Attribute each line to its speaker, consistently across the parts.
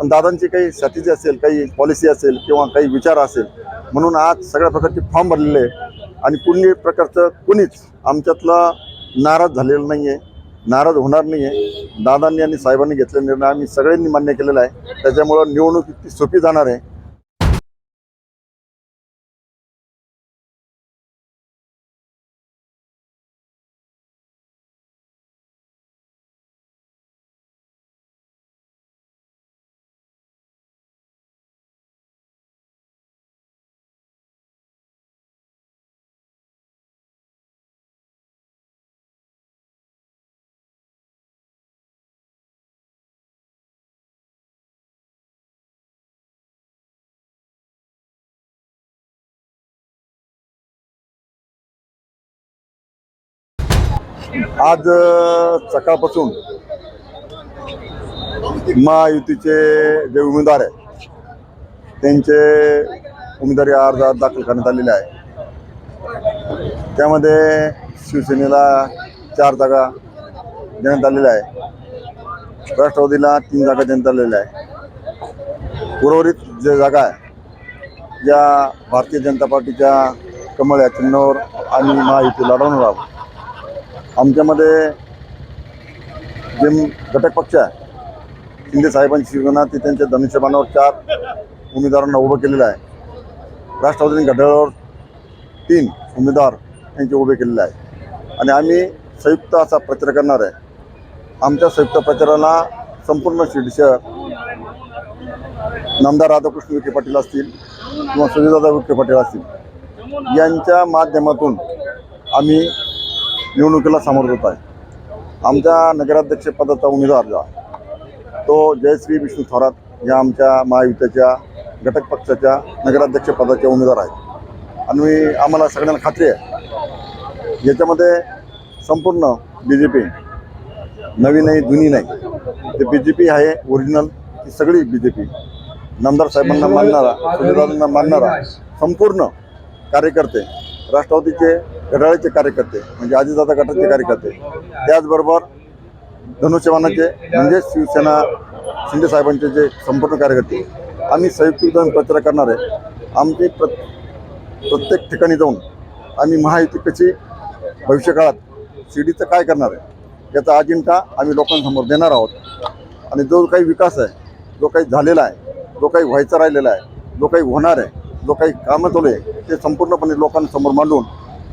Speaker 1: पण दादांची काही स्ट्रॅटेजी असेल काही पॉलिसी असेल किंवा काही विचार असेल म्हणून आज सगळ्या प्रकारचे फॉर्म भरलेले आहे आणि कुणी प्रकारचं कुणीच आमच्यातला नाराज झालेलं नाही आहे नाराज होणार नाही आहे दादांनी आणि साहेबांनी घेतलेला निर्णय आम्ही सगळ्यांनी मान्य केलेला आहे. त्याच्यामुळं निवडणूक इतकी सोपी जाणार आहे. आज सकाळपासून महायुतीचे जे उमेदवार आहेत त्यांचे उमेदवारी अर्ज दाखल करण्यात आलेले आहे. त्यामध्ये शिवसेनेला चार जागा देण्यात आलेल्या आहे राष्ट्रवादीला तीन जागा देण्यात आलेल्या आहे उर्वरित जे जागा आहे ज्या भारतीय जनता पार्टीच्या कमळ या चिन्हावर आणि महायुती लढवणार आहोत. आमच्यामध्ये जे घटक पक्ष आहे शिंदे साहेबांची शिवसेना ते त्यांच्या धनुष्यबाणावर चार उमेदवारांना उभं केलेलं आहे. राष्ट्रवादीने घड्याळावर तीन उमेदवार यांचे उभे केलेले आहे आणि आम्ही संयुक्त असा प्रचार करणार आहे. आमच्या संयुक्त प्रचाराला संपूर्ण शिर्डी शहर नामदार राधाकृष्ण विखे पाटील असतील किंवा सुजयदादा विखे पाटील असतील यांच्या माध्यमातून आम्ही निवडणुकीला सामोरं होत आहे. आमच्या नगराध्यक्षपदाचा उमेदवार जो आहे तो जयश्री विष्णू थोरात या आमच्या महायुतीच्या घटक पक्षाच्या नगराध्यक्षपदाचे उमेदवार आहेत. आणि आम्हाला सगळ्यांना खात्री आहे याच्यामध्ये संपूर्ण बी जे पी नवी नाही जुनी नाही. ते बी जे पी आहे ओरिजिनल ती सगळी बी जे पी नामदार साहेबांना मानणारा सुजयदादांना मानणारा संपूर्ण कार्यकर्ते राष्ट्रवादीचे घड्याळाचे कार्यकर्ते म्हणजे आजीदादा गटाचे कार्यकर्ते. त्याचबरोबर धनुष्यवानाचे म्हणजे शिवसेना शिंदे साहेबांचे जे संपूर्ण कार्यकर्ते. आम्ही संयुक्त विधान प्रचार करणार आहे आमचे प्र प्रत्येक ठिकाणी जाऊन आम्ही महायुती कशी भविष्यकाळात शिर्डीचं काय करणार आहे याचा अजिंठा आम्ही लोकांसमोर देणार आहोत. आणि जो काही विकास आहे जो काही झालेला आहे जो काही व्हायचा राहिलेला आहे जो काही होणार आहे जो काही कामं चालू आहे ते संपूर्णपणे लोकांसमोर मांडून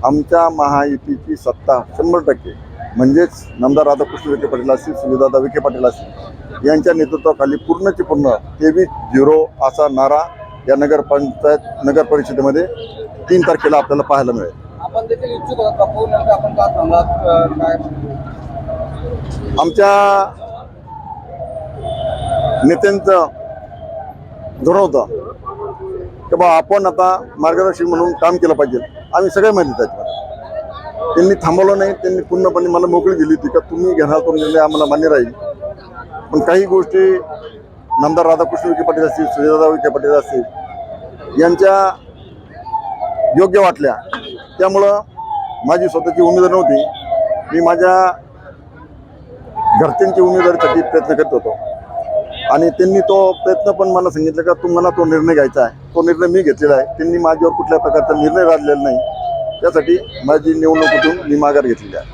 Speaker 1: आमच्या महायुतीची सत्ता शंभर टक्के म्हणजेच नामदार राधाकृष्ण विखे पाटील असतील सुविदादा विखे पाटील असतील यांच्या नेतृत्वाखाली पूर्णची पूर्ण तेवीस झिरो असा नारा या नगरपंचायत नगर परिषदेमध्ये तीन तारखेला आपल्याला पाहायला मिळेल. आमच्या नेत्यांचं धोरण होतं. की बा आपण आता मार्गदर्शक म्हणून काम केलं पाहिजे. आम्ही सगळे माहिती त्याच्यामध्ये. त्यांनी थांबवलं नाही त्यांनी पूर्णपणे मला मोकळी दिली होती का तुम्ही घेणार तो निर्णय आम्हाला मान्य राहील. पण काही गोष्टी नामदार राधाकृष्ण विखे पाटील असतील सुजयदादा विखे पाटील असतील यांच्या योग्य वाटल्या. त्यामुळं माझी स्वतःची उमेदवार नव्हती. मी माझ्या घरच्यांची उमेदवारीसाठी प्रयत्न करत होतो. आणि त्यांनी तो प्रयत्न पण मला सांगितलं का तुम्हाला तो निर्णय घ्यायचा आहे. तो निर्णय मी घेतलेला आहे. त्यांनी माझ्यावर कुठल्या प्रकारचा निर्णय राहिलेला नाही. त्यासाठी माझी निवडणुकीतून मी माघार घेतलेली आहे?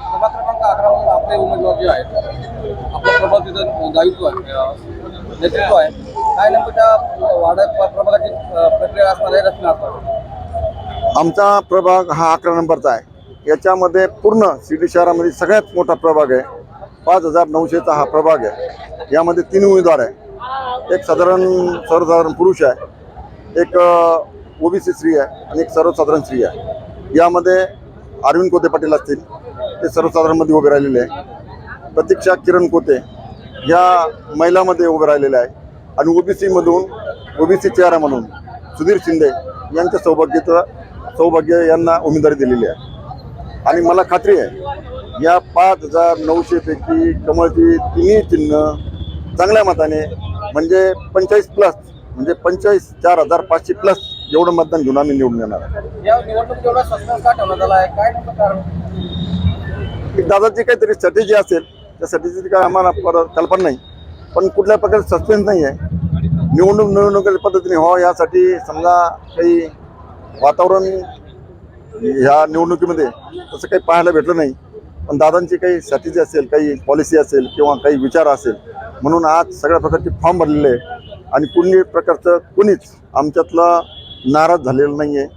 Speaker 1: आमचा प्रभाग हा अकरा नंबरचा आहे. याच्यामध्ये पूर्ण शिर्डी शहरामध्ये सगळ्यात मोठा प्रभाग आहे. पाच हजार नऊशेचा हा प्रभाग आहे. यामध्ये तीन उमेदवार आहे. एक साधारण सर्वसाधारण पुरुष आहे. एक ओबीसी स्त्री आहे आणि एक सर्वसाधारण स्त्री आहे. यामध्ये अरविंद कोते पाटील असतील ते सर्वसाधारणमध्ये उभे राहिलेले आहे. प्रतीक्षा किरण कोते या महिलामध्ये उभे राहिलेले आहे. आणि ओबीसीमधून ओबीसी चेहरा म्हणून सुधीर शिंदे यांच्या सौभाग्याचं सौभाग्य यांना उमेदवारी दिलेली आहे. आणि मला खात्री आहे या पाच हजार नऊशेपैकी कमळची तिन्ही चिन्ह चांगल्या मताने म्हणजे पंचेचाळीस प्लस म्हणजे पंचेचाळीस चार हजार पाचशे प्लस एवढं मतदान घेऊन आम्ही निवडून येणार आहे. दादाची काहीतरी स्ट्रॅटेजी असेल त्या स्ट्रॅटेजीची काय आम्हाला कल्पना नाही. पण कुठल्या प्रकारचे सस्पेन्स नाही आहे. निवडणूक निवडणुकीच्या पद्धतीने व्हावं यासाठी समजा काही वातावरण ह्या निवडणुकीमध्ये तसं काही पाहायला भेटलं नाही. पण दादांची काही स्ट्रॅटेजी असेल काही पॉलिसी असेल किंवा काही विचार असेल म्हणून आज सगळ्या प्रकारचे फॉर्म भरलेले आहे. आणि कुणी प्रकारचं कुणीच आमच्यातला नाराज झालेलं नाही आहे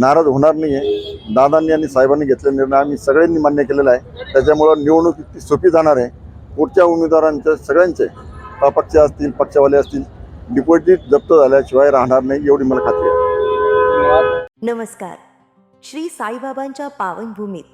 Speaker 1: नाराज होणार नाही आहे दादांनी आणि साहेबांनी घेतलेला निर्णय आम्ही सगळ्यांनी मान्य केलेला आहे. त्याच्यामुळं निवडणूक इतकी सोपी जाणार आहे. पुढच्या उमेदवारांच्या सगळ्यांचे अपक्ष असतील पक्षवाले असतील डिपॉझिट जप्त झाल्याशिवाय राहणार नाही एवढी मला खात्री आहे.
Speaker 2: नमस्कार. श्री साईबाबांच्या पावनभूमीत